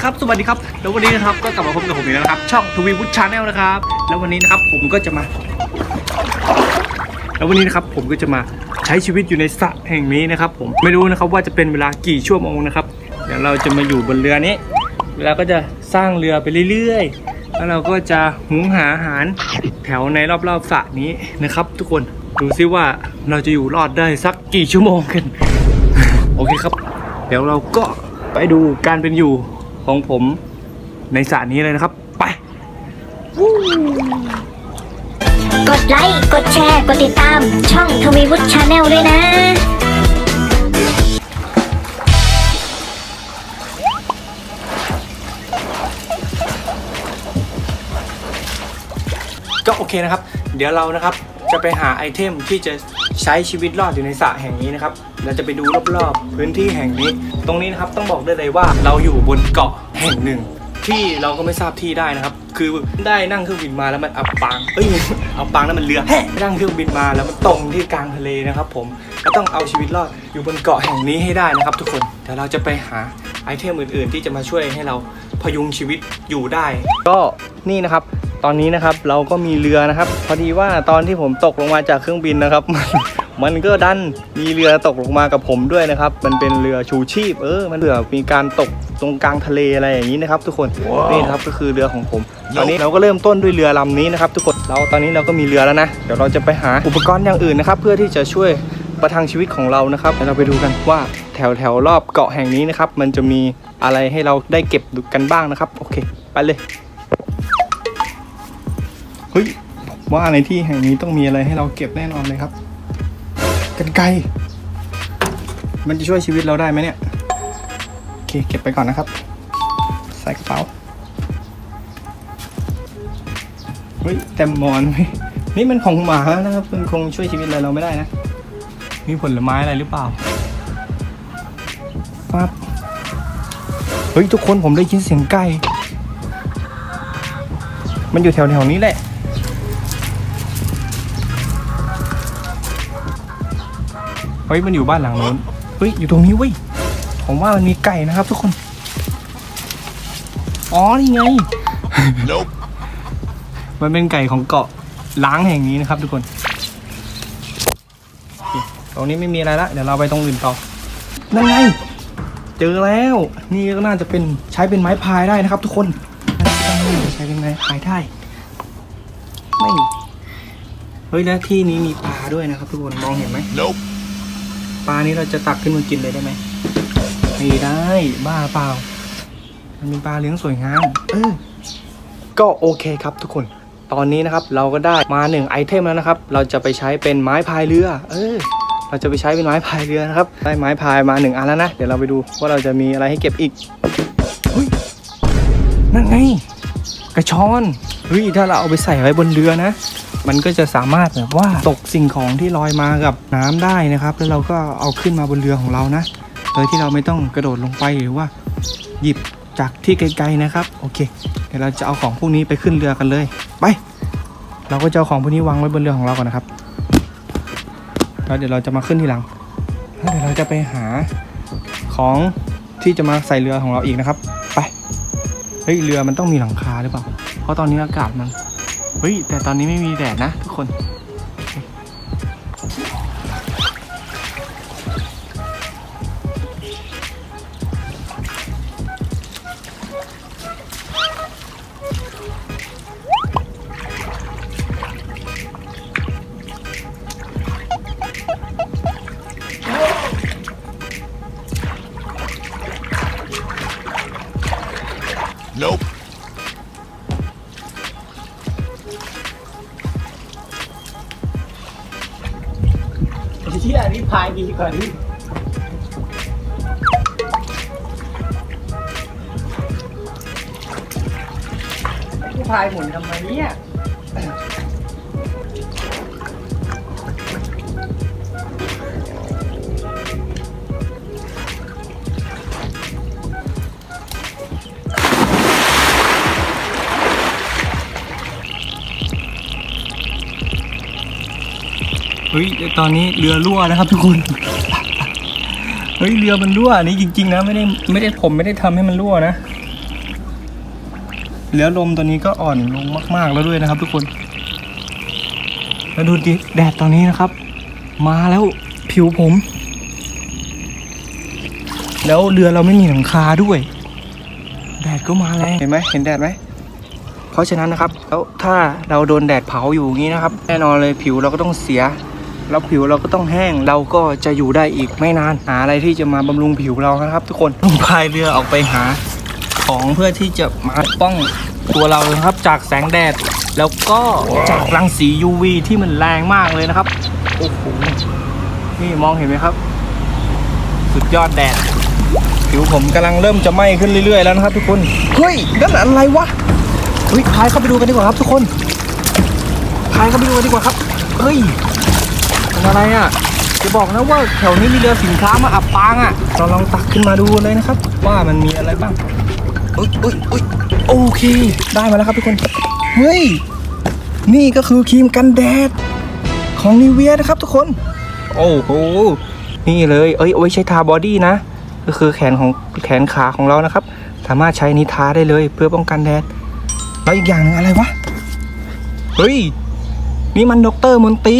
คครับสวัสดีครับแล้ววันนี้นะครับก็กลับมาพบกับผมอีกแล้วนะครับช่องทวีวุฒิชาแนลนะครับ แล้ววันนี้นะครับผมก็จะมา แล้ววันนี้นะครับผมก็จะมาใช้ชีวิตอยู่ในสระแห่งนี้นะครับ ผมไม่รู้นะครับว่าจะเป็นเวลากี่ชั่วโมงนะครับเดี๋ยวเราจะมาอยู่บนเรือนี้แล้วก็จะสร้างเรือไปเรื่อยๆ แล้วเราก็จะหุงหาอาหารแถวในรอบๆสระนี้นะครับ ทุกคนดูซิว่าเราจะอยู่รอดได้สักกี่ชั่วโมงกัน โอเคครับ เดี๋ยวเราก็ไปดูการเป็นอยู่ ของผมในสระนี้เลยนะครับ ไป กดไลค์ กดแชร์ กดติดตาม ช่องทวีวุฒิชาแนลด้วยนะ ก็โอเคนะครับ เดี๋ยวเรานะครับจะไปหาไอเทมที่จะ ใช้ชีวิตรอดอยู่ในสระแห่งนี้นะครับ เราจะไปดูรอบๆพื้นที่แห่งนี้ ตรงนี้นะครับต้องบอกได้เลยว่าเราอยู่บนเกาะแห่งหนึ่ง ที่เราก็ไม่ทราบที่ได้นะครับ คือได้นั่งเครื่องบินมาแล้วมันอับปางเอ้ยอับปางนั่นมันเรือแฮะนั่งเครื่องบินมาแล้วมันตรงที่กลางทะเลนะครับ ผมก็ต้องเอาชีวิตรอดอยู่บนเกาะแห่งนี้ให้ได้นะครับ ทุกคนเดี๋ยวเราจะไปหาไอเทมอื่น ๆ ที่จะมาช่วยให้เราพยุงชีวิตอยู่ได้ ก็นี่นะครับ ตอนนี้นะครับเราก็มีเรือนะครับ พอดีว่าตอนที่ผมตกลงมาจากเครื่องบินนะครับมันมันก็ดันมีเรือตกลงมากับผมด้วยนะครับ มันเป็นเรือชูชีพ เออ มันเรือมีการตกตรงกลางทะเลอะไรอย่างนี้นะครับทุกคน นี่นะครับก็คือเรือของผม ตอนนี้เราก็เริ่มต้นด้วยเรือลำนี้นะครับ ทุกคน เราตอนนี้เราก็มีเรือแล้วนะ เดี๋ยวเราจะไปหาอุปกรณ์อย่างอื่นนะครับ เพื่อที่จะช่วยประทังชีวิตของเรานะครับเดี๋ยวเราไปดูกันว่าแถวแถวรอบเกาะแห่งนี้นะครับ มันจะมีอะไรให้เราได้เก็บกันบ้างนะครับ โอเค ไปเลย เฮ้ยผมว่าในที่แห่งนี้ต้องมีอะไรให้เราเก็บแน่นอนเลยครับกันไกรมันจะช่วยชีวิตเราได้ไหมเนี่ยโอเคเก็บไปก่อนนะครับ ใส่กระเป๋าเฮ้ยแต่มอนเว้นี่มันของหมานะครับมันคงช่วยชีวิตอะไรเราไม่ได้นะ มีผลไม้อะไรหรือเปล่าปั๊บเฮ้ยทุกคนผมได้ยินเสียงไก่ มันอยู่แถวๆนี้แหละ เฮ้ยมันอยู่บ้านหลังโน้นเฮ้ยอยู่ตรงนี้เว้ยผมว่ามันมีไก่นะครับ ทุกคน อ๋อนี่ไง มันเป็นไก่ของเกาะล้างแห่งนี้นะครับ ทุกคนโอเคตรงนี้ไม่มีอะไรละเดี๋ยวเราไปตรงอื่นต่อ นั่นไง เจอแล้ว นี่ก็น่าจะเป็นใช้เป็นไม้พายได้นะครับ ทุกคนใช้เป็นไม้พายได้ ไม่ เฮ้ยแล้วที่นี้มีปลาด้วยนะครับ ทุกคนมองเห็นไหม Nope. ปลานี้เราจะตักขึ้นมากินเลยได้ไหมไม่ได้บ้าเปล่า มันเป็นปลาเลี้ยงสวยงามเออก็โอเคครับทุกคน ตอนนี้นะครับเราก็ได้มาหนึ่งไอเทมแล้วนะครับ เราจะไปใช้เป็นไม้พายเรือ เออ เราจะไปใช้เป็นไม้พายเรือนะครับ ได้ไม้พายมาหนึ่งอันแล้วนะ เดี๋ยวเราไปดูว่าเราจะมีอะไรให้เก็บอีกนั่นไง กระชอนเฮ้ยถ้าเราเอาไปใส่ไว้บนเรือนะ มันก็จะสามารถแบบว่าตกสิ่งของที่ลอยมากับน้ำได้นะครับ แล้วเราก็เอาขึ้นมาบนเรือของเรานะโดยที่เราไม่ต้องกระโดดลงไปหรือว่า หยิบจากที่ไกลๆนะครับ โอเค เดี๋ยวเราจะเอาของพวกนี้ไปขึ้นเรือกันเลย ไป เราก็จะเอาของพวกนี้วางไว้บนเรือของเราก่อนนะครับ แล้วเดี๋ยวเราจะมาขึ้นทีหลังแล้วเดี๋ยวเราจะไปหาของที่จะมาใส่เรือของเราอีกนะครับ ไป เฮ้ย เรือมันต้องมีหลังคาหรือเปล่า เพราะตอนนี้อากาศมัน เฮ้ยแต่ตอนนี้ไม่มีแดดนะทุกคน เฮ้ยตอนนี้เรือรั่วนะครับทุกคนเฮ้ยเรือมันรั่วอันนี้จริง ๆ นะไม่ได้ไม่ได้ผมไม่ได้ทำให้มันรั่วนะแล้วลมตัวนี้ก็อ่อนลงมาก ๆ แล้วด้วยนะครับ ทุกคนแล้วดูดิแดดตอนนี้นะครับ มาแล้วผิวผม แล้วเรือเราไม่มีหลังคาด้วย แดดก็มาแรงเห็นไหมเห็นแดดไหมเพราะฉะนั้นนะครับ แล้วถ้าเราโดนแดดเผาอยู่อย่างนี้นะครับ แน่นอนเลยผิวเราก็ต้องเสีย แล้วผิวเราก็ต้องแห้งเราก็จะอยู่ได้อีกไม่นานหาอะไรที่จะมาบำรุงผิวเรานะครับ ทุกคนต้องพายเรือออกไปหา ของเพื่อที่จะมาป้องตัวเรานะครับจากแสงแดด แล้วก็จากรังสี UV ที่มันแรงมากเลยนะครับโอ้โหนี่มองเห็นไหมครับ สุดยอดแดดผิวผมกำลังเริ่มจะไหม้ขึ้นเรื่อยๆแล้วนะครับ ทุกคนเฮ้ยนั่นอะไรวะเฮ้ยพายเข้าไปดูกันดีกว่าครับ ทุกคนพายเข้าไปดูกันดีกว่าครับเฮ้ย มันอะไรอะ จะบอกนะว่าแถวนี้มีเรือสินค้ามาอับปางอะ เราลองตักขึ้นมาดูเลยนะครับ ว่ามันมีอะไรบ้างอุ้ยอุ้ยอุ้ยโอเค ได้มาแล้วครับทุกคน เฮ้ย นี่ก็คือครีมกันแดด ของนิเวียนะครับทุกคน โอ้โห นี่เลย เอ้ยเอาไว้ใช้ทาบอดี้นะ ก็คือแขนของแขนขาของเรานะครับ สามารถใช้นิทาได้เลยเพื่อป้องกันแดด แล้วอีกอย่างหนึ่งอะไรวะ เฮ้ย นี่มันด็อกเตอร์มนตรี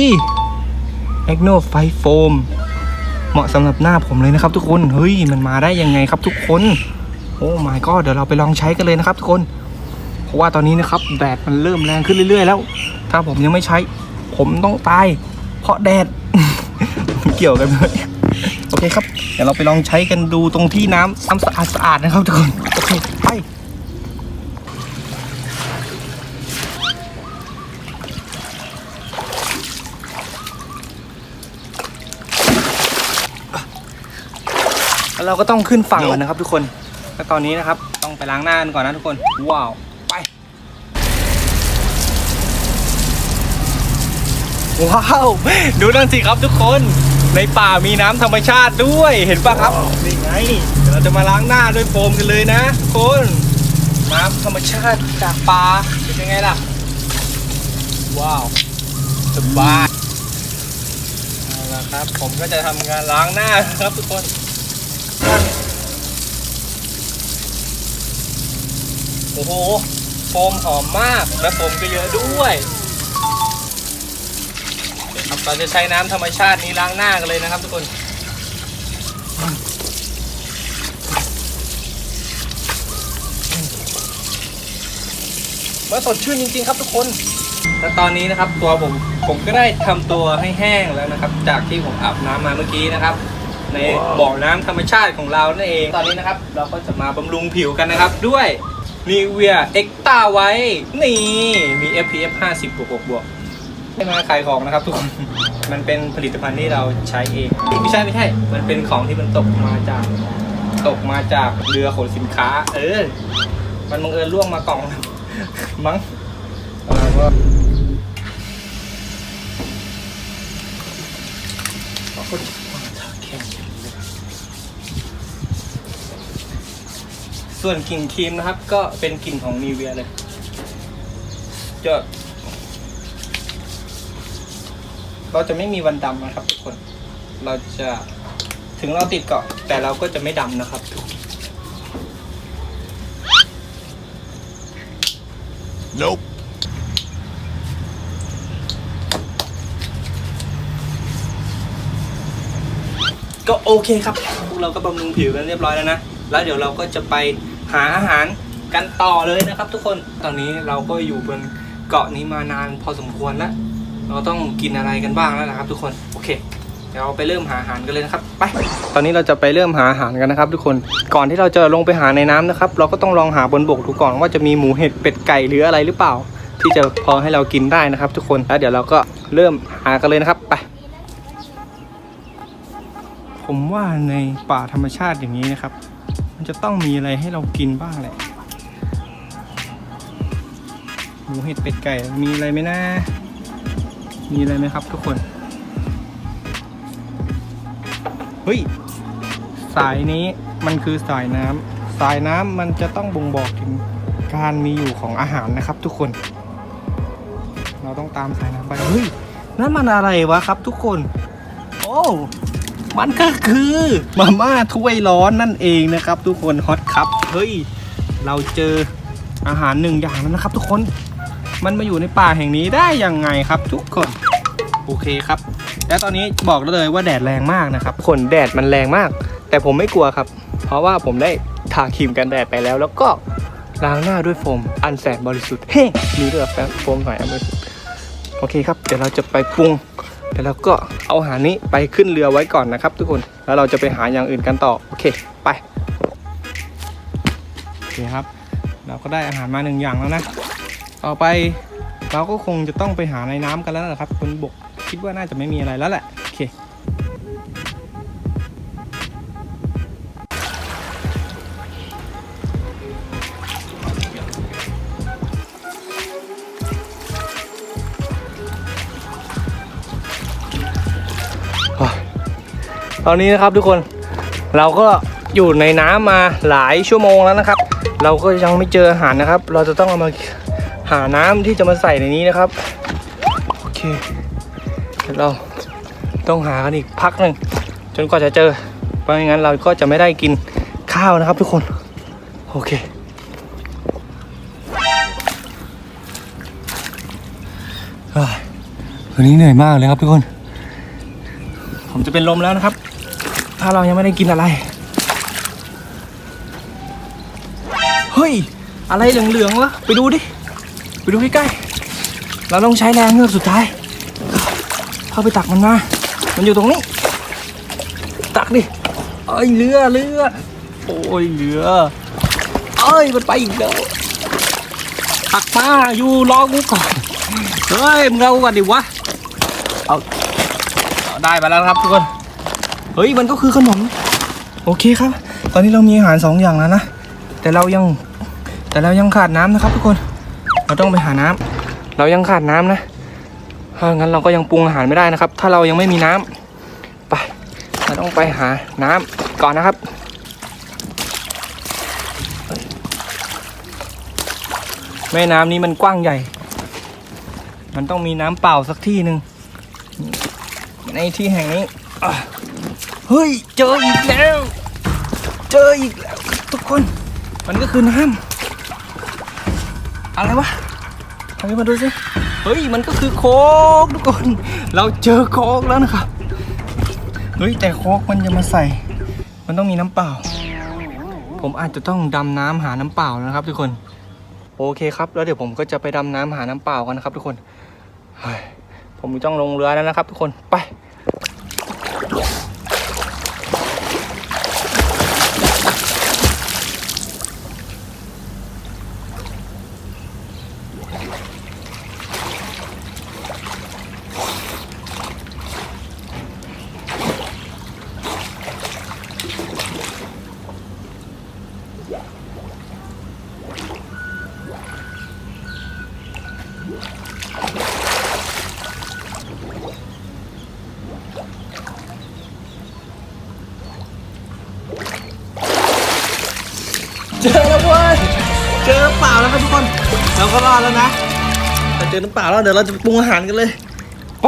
เอ็กโนไฟโฟมเหมาะสำหรับหน้าผมเลยนะครับทุกคนเฮ้ยมันมาได้ยังไงครับทุกคนโอ้ my god เดี๋ยวเราไปลองใช้กันเลยนะครับทุกคน เพราะว่าตอนนี้นะครับแดดมันเริ่มแรงขึ้นเรื่อย ๆ แล้ว ถ้าผมยังไม่ใช้ ผมต้องตาย เพราะแดดเกี่ยวกันเลยโอเคครับเดี๋ยวเราไปลองใช้กันดูตรงที่น้ำน้ำสะอาดๆนะครับทุกคนโอเคไป เราก็ต้องขึ้นฝั่งก่อนนะครับ ทุกคนแล้วตอนนี้นะครับ ต้องไปล้างหน้ากันก่อนนะทุกคน ว้าวไปว้าวดูนั่นสิครับทุกคน ในป่ามีน้ำธรรมชาติด้วยเห็นปะครับนี่ไงเดี๋ยวเราจะมาล้างหน้าด้วยโฟมกันเลยนะทุกคนน้ำธรรมชาติจากป่าเป็นยังไงล่ะ ว้าวสบายเอาละครับ ผมก็จะทำงานล้างหน้านะครับทุกคน โอ้โห โฟมหอมมาก และโฟมก็เยอะด้วยเดี๋ยวครับเราจะใช้น้ำธรรมชาตินี้ล้างหน้ากันเลยนะครับทุกคนมื่อสดชื่นจริงๆครับทุกคน และตอนนี้นะครับตัวผมผมก็ได้ทำตัวให้แห้งแล้วนะครับ จากที่ผมอาบน้ำมาเมื่อกี้นะครับ ในบ่อน้ำธรรมชาติของเรานั่นเอง ตอนนี้นะครับ เราก็จะมาบำรุงผิวกันนะครับ ด้วย n i v e a e x t r a ไว้ นี่มี SPF 50บวกบวกบวกให้มาขายของนะครับทุกคน มันเป็นผลิตภัณฑ์ที่เราใช้เองไม่ใช่ไม่ใช่ มันเป็นของที่มันตกมาจากตกมาจากเรือขนสินค้า เออ มันบังเอิญล่วงมากล่อง มั้งเราก็เราก็จะวางทาแค่นี้เลย ส่วนกลิ่นครีมนะครับ ก็เป็นกลิ่นของนีเวียเลยจะเราจะไม่มีวันดำนะครับทุกคน เราจะถึงเราติดเกาะแต่เราก็จะไม่ดำนะครับ Nope. ก็โอเคครับ พวกเราก็บำรุงผิวกันเรียบร้อยแล้วนะ แล้วเดี๋ยวเราก็จะไปหาอาหารกันต่อเลยนะครับ ทุกคนตอนนี้เราก็อยู่บนเกาะนี้มานานพอสมควรแล้วเราต้องกินอะไรกันบ้างแล้วนะครับ ทุกคนโอเค เดี๋ยวเราไปเริ่มหาอาหารกันเลยนะครับไป ตอนนี้เราจะไปเริ่มหาอาหารกันนะครับ ทุกคนก่อนที่เราจะลงไปหาในน้ำนะครับ เราก็ต้องลองหาบนบกดูก่อนว่าจะมีหมูเห็ดเป็ดไก่หรืออะไรหรือเปล่า ที่จะพอให้เรากินได้นะครับ ทุกคนแล้วเดี๋ยวเราก็เริ่มหากันเลยนะครับไปผมว่าในป่าธรรมชาติอย่างนี้นะครับ มันจะต้องมีอะไรให้เรากินบ้างแหละหมูเห็ดเป็ดไก่มีอะไรไหมนะ มีอะไรไหมครับทุกคน เฮ้ย สายนี้มันคือสายน้ำสายน้ำมันจะต้องบ่งบอกถึงการมีอยู่ของอาหารนะครับ ทุกคน เราต้องตามสายน้ำไปเฮ้ยนั่นมันอะไรวะครับ ทุกคน โอ้ มันก็คือมาม่าถ้วยร้อนนั่นเองนะครับ ทุกคนฮอตครับเฮ้ยเราเจออาหารหนึ่งอย่างแล้วนะครับ ทุกคนมันมาอยู่ในป่าแห่งนี้ได้ยังไงครับ ทุกคนโอเคครับ และตอนนี้บอกเลยว่าแดดแรงมากนะครับคนแดดมันแรงมาก แต่ผมไม่กลัวครับ เพราะว่าผมได้ทาครีมกันแดดไปแล้ว แล้วก็ล้างหน้าด้วยโฟมอันแสนบริสุทธิ์เฮ้มีด้วยแฟโฟมหน่อยอันบริสุทธิ์โอเคครับเดี๋ยวเราจะไปปรุง เดี๋ยวเราก็เอาอาหารนี้ไปขึ้นเรือไว้ก่อนนะครับ ทุกคนแล้วเราจะไปหาอย่างอื่นกันต่อโอเคไปโอเคครับ เราก็ได้อาหารมาหนึ่งอย่างแล้วนะต่อไปเราก็คงจะต้องไปหาในน้ำกันแล้วนะครับบนบกคิดว่าน่าจะไม่มีอะไรแล้วแหละ ตอนนี้นะครับทุกคนเราก็อยู่ในน้ำมาหลายชั่วโมงแล้วนะครับ เราก็ยังไม่เจออาหารนะครับ เราจะต้องเอามาหาน้ำที่จะมาใส่ในนี้นะครับโอเคเดี๋ยวเราต้องหากันอีกพักหนึ่งจนกว่าจะเจอเพราะงั้นเราก็จะไม่ได้กินข้าวนะครับทุกคนโอเคเฮ้ยวันนี้เหนื่อยมากเลยครับทุกคน ผมจะเป็นลมแล้วนะครับ ถ้าเรายังไม่ได้กินอะไร เฮ้ย อะไรเหลืองๆวะ ไปดูดิ ไปดูใกล้ๆ เราต้องใช้แรงเงือกสุดท้าย เข้าไปตักมันมา มันอยู่ตรงนี้ ตักดิ เอ้ยเรือเรือ โอ้ยเรือเอ้ยมันไปอีกแล้วตักมาอยู่รอกูก่อน เฮ้ยมึงเอากูก่อนดิวะ เอา ได้มาแล้วครับทุกคน ฮ้ยมันก็คือขนม โอเคครับ ตอนนี้เรามีอาหารสองอย่างแล้วนะ แต่เรายัง แต่เรายังขาดน้ำนะครับ ทุกคน เราต้องไปหาน้ำเรายังขาดน้ำนะ ถ้างั้นเราก็ยังปรุงอาหารไม่ได้นะครับ ถ้าเรายังไม่มีน้ำไป เราต้องไปหาน้ำก่อนนะครับแม่น้ำนี้มันกว้างใหญ่ มันต้องมีน้ำเปล่าสักที่หนึ่งในที่แห่งนี้ เฮ้ย เจออีกแล้ว เจออีกแล้วทุกคน มันก็คือน้ำอะไรวะทำให้มาดูสิ เฮ้ย มันก็คือโค้กทุกคน เราเจอโค้กแล้วนะครับ เฮ้ย แต่โค้กมันจะมาใส่ มันต้องมีน้ำเปล่า ผมอาจจะต้องดำน้ำหาน้ำเปล่านะครับ ทุกคน โอเคครับ แล้วเดี๋ยวผมก็จะไปดำน้ำหาน้ำเปล่ากันนะครับ ทุกคน ผมต้องลงเรือแล้วนะครับ ทุกคน ไป ก็รอดแล้วนะแต่เจอน้ำเปล่าแล้วเดี๋ยวเราจะปรุงอาหารกันเลยไป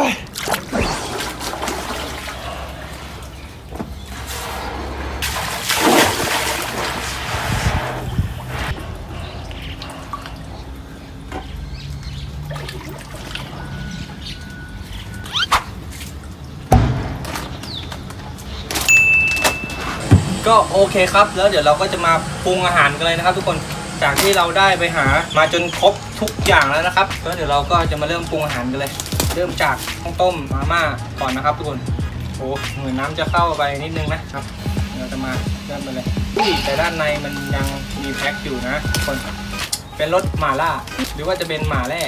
ก็โอเคครับ แล้วเดี๋ยวเราก็จะมาปรุงอาหารกันเลยนะครับทุกคน จากที่เราได้ไปหามาจนครบทุกอย่างแล้วนะครับแล้วเดี๋ยวเราก็จะมาเริ่มปรุงอาหารกันเลย เริ่มจากต้องต้มมาม่าก่อนนะครับทุกคนโอ้เหมือนน้ำจะเข้าไปนิดนึงนะครับเดี๋ยวจะมาเริ่มไปเลยแต่ด้านในมันยังมีแพ็คอยู่นะทุกคนเป็นรสหม่าล่า หรือว่าจะเป็นหม่าแร่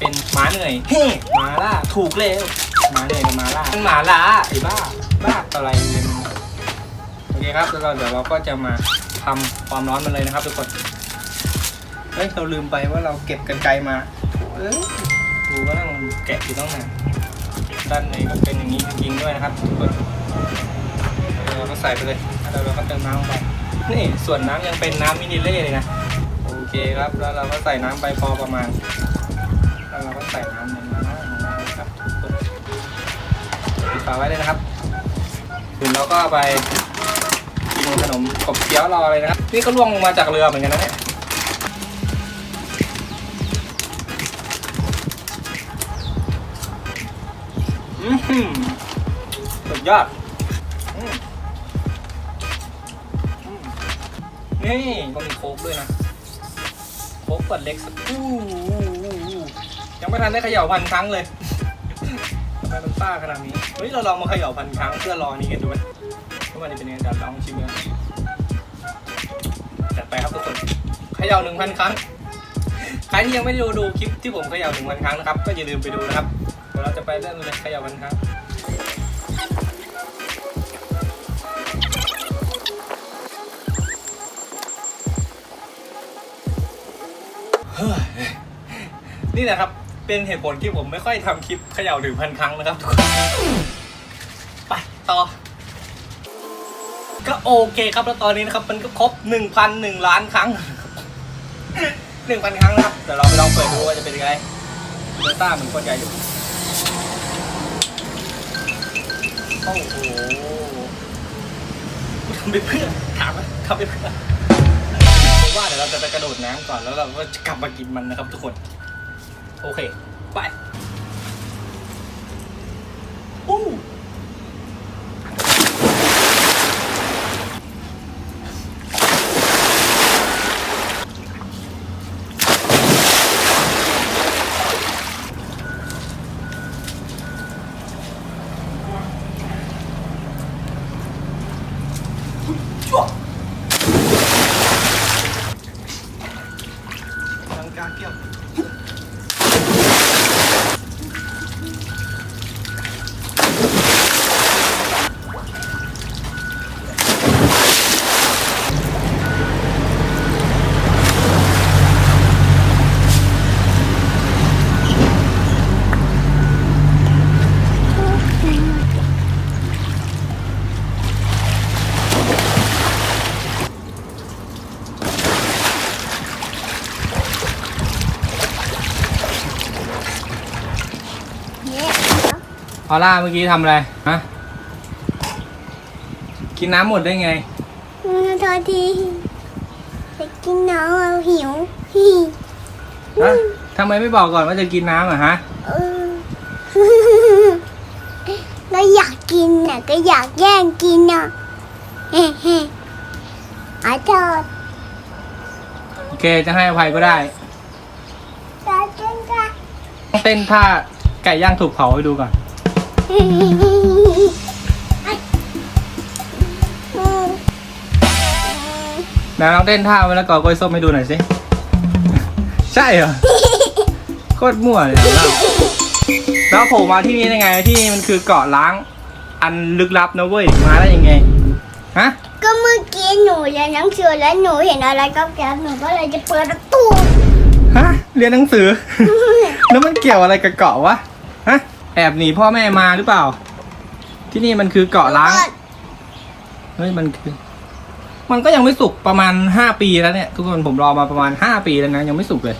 เป็นหมาเหนื่อยเฮ้หมาล่าถูกแล้วหมาเหนื่อยกับหมาล่าหมาล่าไอ้บ้าบ้าอะไรเนี่ยโอเคครับแล้วเดี๋ยวเราก็จะมาทำความร้อนมันเลยนะครับทุกคน เฮ้ยเราลืมไปว่าเราเก็บกันไกลมาเอ้ยดูว่านั่งแกะอยู่ต้องนานด้านในก็เป็นอย่างนี้จริงๆด้วยนะครับทุกคนเราก็ใส่ไปเลยแล้วเราก็เติมน้ำลงไปนี่ส่วนน้ำยังเป็นน้ำมินิเล่เลยนะโอเคครับแล้วเราก็ใส่น้ำไปพอประมาณแล้วเราก็ใส่น้ำในน้ำลงไปนะครับปิดฝาไว้เลยนะครับถึงเราก็ไปกินขนมกบเคี้ยวรอเลยนะครับนี่ก็ล่วงลงมาจากเรือเหมือนกันนะเนี่ย สุดยอดนี่ก็มีโค้กด้วยนะโค้กขวดเล็กสักอู้ยังไม่ทันได้เขย่าพันครั้งเลยทำไมมันซ่าขนาดนี้ เฮ้ย เราลองมาเขย่าพันครั้งเพื่อรอนี่กันดูไหมว่ามันจะเป็นยังไงเดี๋ยวลองชิมกันจัดไปครับทุกคนเขย่าหนึ่งพันครั้ง ใครที่ยังไม่ได้ดูดูคลิปที่ผมเขย่าหนึ่งพันครั้งนะครับ ก็อย่าลืมไปดูนะครับ ดี๋ยวเราจะไปเริ่มเลยขย่าพันครั้งเฮ้ยนี่แหละครับ เป็นเหตุผลที่ผมไม่ค่อยทำคลิปเขย่าถึงพันครั้งนะครับทุกคน ไปต่อ ก็โอเคครับแล้วตอนนี้นะครับ มันก็ครบหนึ่งพันหนึ่งล้านครั้งหนึ่งพันครั้งนะครับ เดี๋ยวเราไปลองเปิดดูว่าจะเป็นยังไงเดลต้าเหมือนคนใหญ่อยู่ โอ้โหทำไปเพื่อถามไหมทำไปเพื่อผมว่าเดี๋ยวเราจะไปกระโดดน้ำก่อนแล้วเราก็จะกลับมากินมันนะครับทุกคน โอเค ไปอู้ชั่ว ลังกาเอล่าเมื่อกี้ทำอะไร ฮะ กินน้ำหมดได้ไงอืมโทษทีไปกินน้ำเอาหิวฮิฮะทำไมไม่บอกก่อนว่าจะกินน้ำอะฮะ เออก็อยากกินน่ะก็อยากแย่งกินน่ะเฮ้เฮ้อาโทษโอเค จะให้อภัยก็ได้ตาจังจ้ะเต้นท่าไก่ย่างถูกเผาให้ดูก่อน นะลองเต้นท่าไว้แล้วก่อกล้วยส้มให้ดูหน่อยสิ ใช่เหรอ โคตรมั่วเลยอะแล้วแล้วโผล่มาที่นี่ได้ไง ที่นี่มันคือเกาะล้าง อันลึกลับนะเว้ย มาได้ยังไง ฮะ ก็เมื่อกี้หนูเรียนหนังสือแล้วหนูเห็นอะไรก็แก๊บหนูก็เลยจะเปิดประตูฮะ เรียนหนังสือ แล้วมันเกี่ยวอะไรกับเกาะวะฮะ แอบหนีพ่อแม่มาหรือเปล่า ที่นี่มันคือเกาะล้าง เฮ้ยมันคือ มันก็ยังไม่สุกประมาณห้าปีแล้วเนี่ยทุกคนผมรอมาประมาณห้าปีแล้วนะยังไม่สุกเลย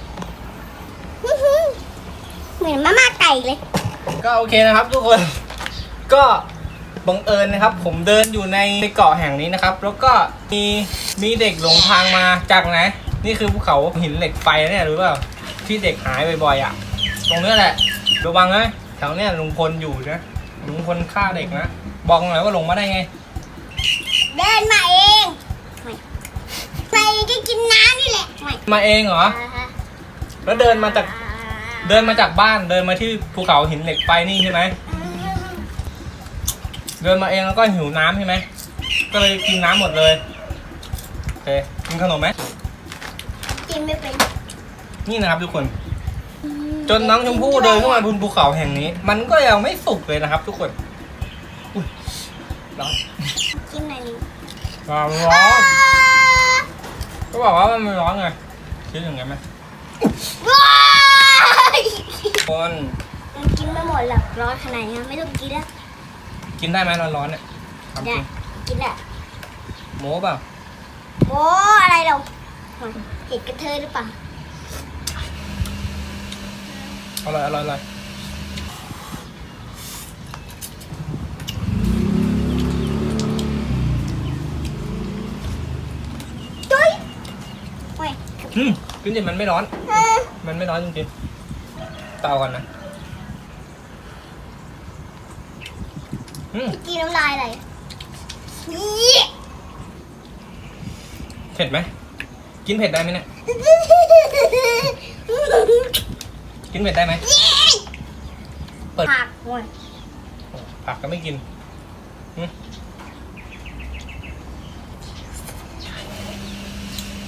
เหมือนมาม่าไก่เลย ก็โอเคนะครับ ทุกคน ก็บังเอิญนะครับ ผมเดินอยู่ในเกาะแห่งนี้นะครับ แล้วก็มีมีเด็กหลงทางมาจากไหนนี่คือภูเขาหินเหล็กไฟเนี่ยรู้เปล่าที่เด็กหายบ่อยๆอะ ตรงเนี้ยแหละระวังนะ แถวเนี้ยลุงพลอยู่นะลุงพลฆ่าเด็กนะ บอกหน่อยว่าหลงมาได้ไง เดินมาเองไม่ไปก็กินน้ำนี่แหละไม่มาเองเหรอ แล้วเดินมาจาก เดินมาจากบ้านเดินมาที่ภูเขาหินเหล็กไฟนี่ใช่ไหม เดินมาเองแล้วก็หิวน้ำใช่ไหม ก็เลยกินน้ำหมดเลย โอเค กินขนมไหมกินไม่เป็น นี่นะครับทุกคน จนน้องชมพู่เดินเข้ามาบนภูเขาแห่งนี้ มันก็ยังไม่สุกเลยนะครับ ทุกคนอุ้ยร้อนกินหน่อยหนึงร้อนร้อนก็บอกว่ามันไม่ร้อนไงคิดอย่างไงไหมว้ายคนมันกินไม่หมดหรอกร้อนขนาดนี้ไม่ต้องกินแล้วกินได้ไหมร้อนๆเนี่ยทำจได้ริงกินแหละโม้เปล่าโอ้อะไรเราเห็ดกระเทยหรือเปล่า อร่อยอร่อยอร่อยจุ้ยโอ้ยอืมกินดิมันไม่ร้อนมันไม่ร้อนจริงๆเตาก่อนนะกินน้ำลายอะไรยเผ็ดไหม กินเผ็ดได้ไหมเนี่ย กินเผ็ดได้ไหม เปิด ผักว่ะผักก็ไม่กินอืม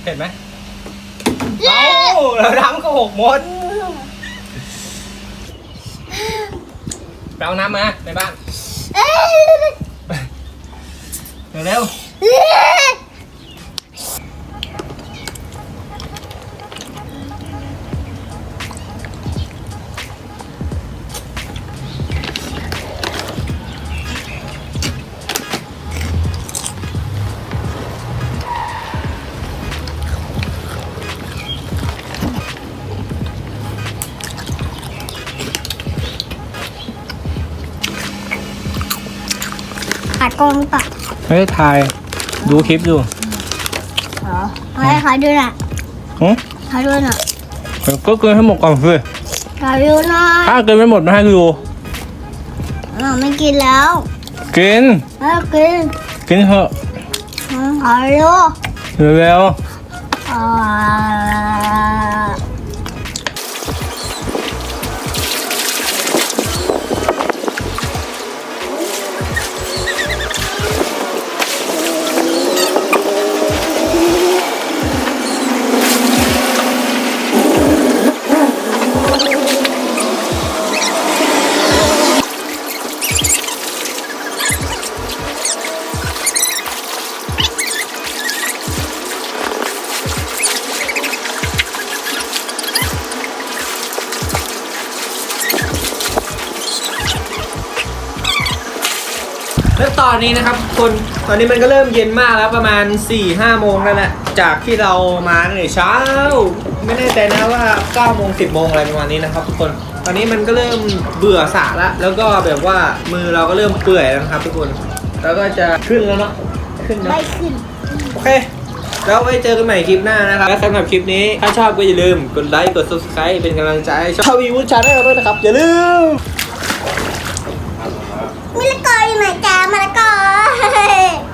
เผ็ดไหมเอ้าแล้วน้ำก็หกหมดไปเอาน้ำมาในบ้านเอ้ยเร็วเอ้ยผัดกองปะๆเฮ้ยถ่าย ดูคลิปดูเหรอให้ขอดูหน่อยหืมขอดูหน่อยก็เกินให้หมดก่อนสิขอดูหน่อยถ้าเกินไม่หมดไม่ให้ดูเราไม่กินแล้วกินไม่กินกินเถอะขอดูเร็วอ่า นนี้นะครับทุกคนตอนนี้มันก็เริ่มเย็นมากแล้วประมาณ4ี่ห้าโมงแล้วแหละจากที่เรามาตั้งแต่เช้า ไม่แน่ใจนะว่า9ก้าโมงสิบโมงอะไรประมาณนี้นะครับทุกคนตอนนี้มันก็เริ่มเบื่อสระแล้วแล้วก็แบบว่ามือเราก็เริ่มเปื่อยแล้วนะครับทุกคน แล้วก็จะขึ้นแล้วเนาะขึ้นเนอะไม่ขึ้น โอเคแล้วไว้เจอกันใหม่คลิปหน้านะครับ และสำหรับคลิปนี้ ถ้าชอบก็อย่าลืมกดไลค์ กด subscribe เป็นกำลังใจให้ช่องวีวูดชาแนลด้วยนะครับ อย่าลืม มะละกออยู่ไหนจ้ามะละกอ